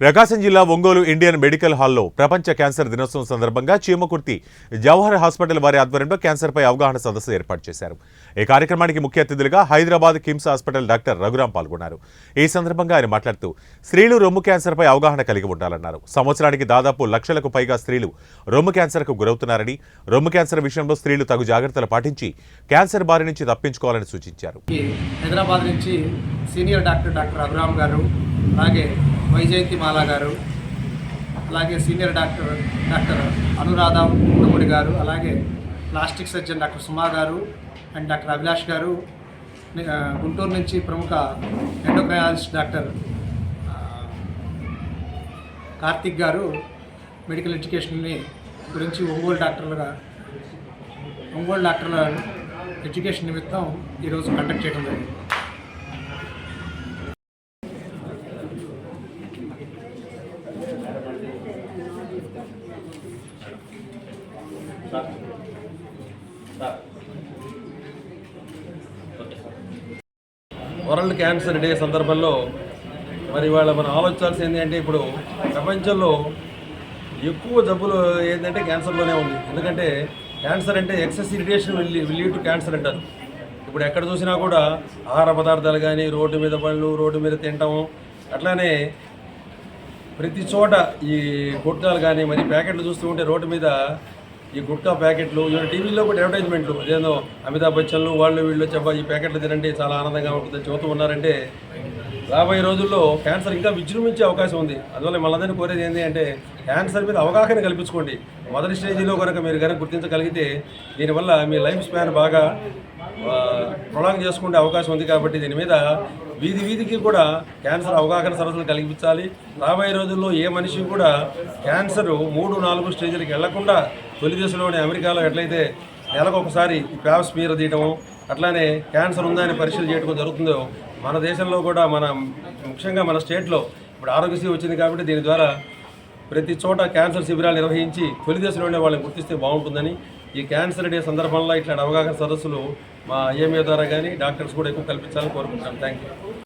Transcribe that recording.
ప్రకాశం జిల్లా Ongole Indian medical హాల్లో ప్రపంచ క్యాన్సర్ దినోత్సవం సందర్భంగా చీమకుర్తి జవహర్ హాస్పిటల్ వారి ఆధ్వర్యంలో క్యాన్సర్పై అవగాహన సదస్సు ఏర్పాటు చేశారు. ఈ కార్యక్రమానికి ముఖ్య అతిథులుగా Hyderabad KIMS hospital doctor Raghuram పాల్గొన్నారు. ఈ సందర్భంగా ఆయన మాట్లాడుతూ స్త్రీలు రొమ్ము క్యాన్సర్పై అవగాహన కలిగి ఉండాలన్నారు. సంవత్సరానికి దాదాపు లక్షలకు పైగా స్త్రీలు రొమ్ము క్యాన్సర్కు గురవుతున్నారని రొమ్ము క్యాన్సర్ విషయంలో స్త్రీలు తగు జాగ్రత్తలు పాటించి క్యాన్సర్ బారి నుంచి తప్పించుకోవాలని సూచించారు. హైదరాబాద్ నుంచి సీనియర్ డాక్టర్ డాక్టర్ రఘురామ్ గారు అలాగే వైజయంతి మాలా గారు అలాగే senior doctor doctor Anuradha Udamudi garu అలాగే ప్లాస్టిక్ సర్జన్ డాక్టర్ సుమా గారు అండ్ డాక్టర్ అభిలాష్ గారు గుంటూరు నుంచి ప్రముఖ ఎండోక్రయాలజిస్ట్ డాక్టర్ కార్తిక్ గారు మెడికల్ ఎడ్యుకేషన్ని గురించి ఒంగోలు డాక్టర్లుగా ఒంగోలు డాక్టర్ల ఎడ్యుకేషన్ నిమిత్తం ఈరోజు కండక్ట్ చేయడం జరిగింది. వరల్డ్ క్యాన్సర్ డే సందర్భంలో మరి వాళ్ళ మనం ఆలోచించాల్సింది ఏంటంటే ఇప్పుడు ప్రపంచంలో ఎక్కువ జబ్బులు ఏంటంటే క్యాన్సర్లోనే ఉంది. ఎందుకంటే క్యాన్సర్ అంటే excess irritation will lead to cancer అంటారు. ఇప్పుడు ఎక్కడ చూసినా కూడా ఆహార పదార్థాలు కానీ రోడ్డు మీద పళ్ళు రోడ్డు మీద తినటం అట్లానే ప్రతి చోట ఈ గుట్కాలు కానీ మరి ప్యాకెట్లు చూస్తూ ఉంటే రోడ్డు మీద ఈ గుట్కా ప్యాకెట్లు ఇవాళ టీవీలో కూడా అడ్వర్టైజ్మెంట్లు. అదేదో అమితాబ్ బచ్చన్లు వాళ్ళు వీళ్ళు చెప్ప ఈ ప్యాకెట్లు తినండి చాలా ఆనందంగా ఉంటుందని చెబుతూ ఉన్నారంటే రాబోయే రోజుల్లో క్యాన్సర్ ఇంకా విజృంభించే అవకాశం ఉంది. అందువల్ల మనందరినీ కోరేది ఏంటి అంటే క్యాన్సర్ మీద అవగాహన కల్పించుకోండి. మొదటి స్టేజీలో కనుక మీరు కనుక గుర్తించగలిగితే దీనివల్ల మీ లైఫ్ స్పాన్ బాగా ప్రొలాంగ్ చేసుకునే అవకాశం ఉంది కాబట్టి దీని మీద వీధి వీధికి కూడా క్యాన్సర్ అవగాహన సరస్సులు కల్పించాలి రాబోయే రోజుల్లో ఏ మనిషి కూడా క్యాన్సర్ మూడు నాలుగు స్టేజ్లకు వెళ్ళకుండా తొలి దశలోనే అమెరికాలో ఎట్లయితే నెలకు ఒకసారి ఈ ప్యాప్స్ మీద అట్లానే క్యాన్సర్ ఉందా అని పరీక్షలు చేయడం జరుగుతుందో మన దేశంలో కూడా మన ముఖ్యంగా మన స్టేట్లో ఇప్పుడు ఆరోగ్యశ్రీ వచ్చింది కాబట్టి దీని ద్వారా ప్రతి చోట క్యాన్సర్ శిబిరాలు నిర్వహించి తొలి దశలోనే వాళ్ళని గుర్తిస్తే బాగుంటుందని ఈ క్యాన్సర్ డే సందర్భంలో ఇట్లాంటి అవగాహన సదస్సులు మా ఐఎంఏ ద్వారా కానీ డాక్టర్స్ కూడా ఎక్కువ కల్పించాలని కోరుకుంటున్నాను థ్యాంక్ యూ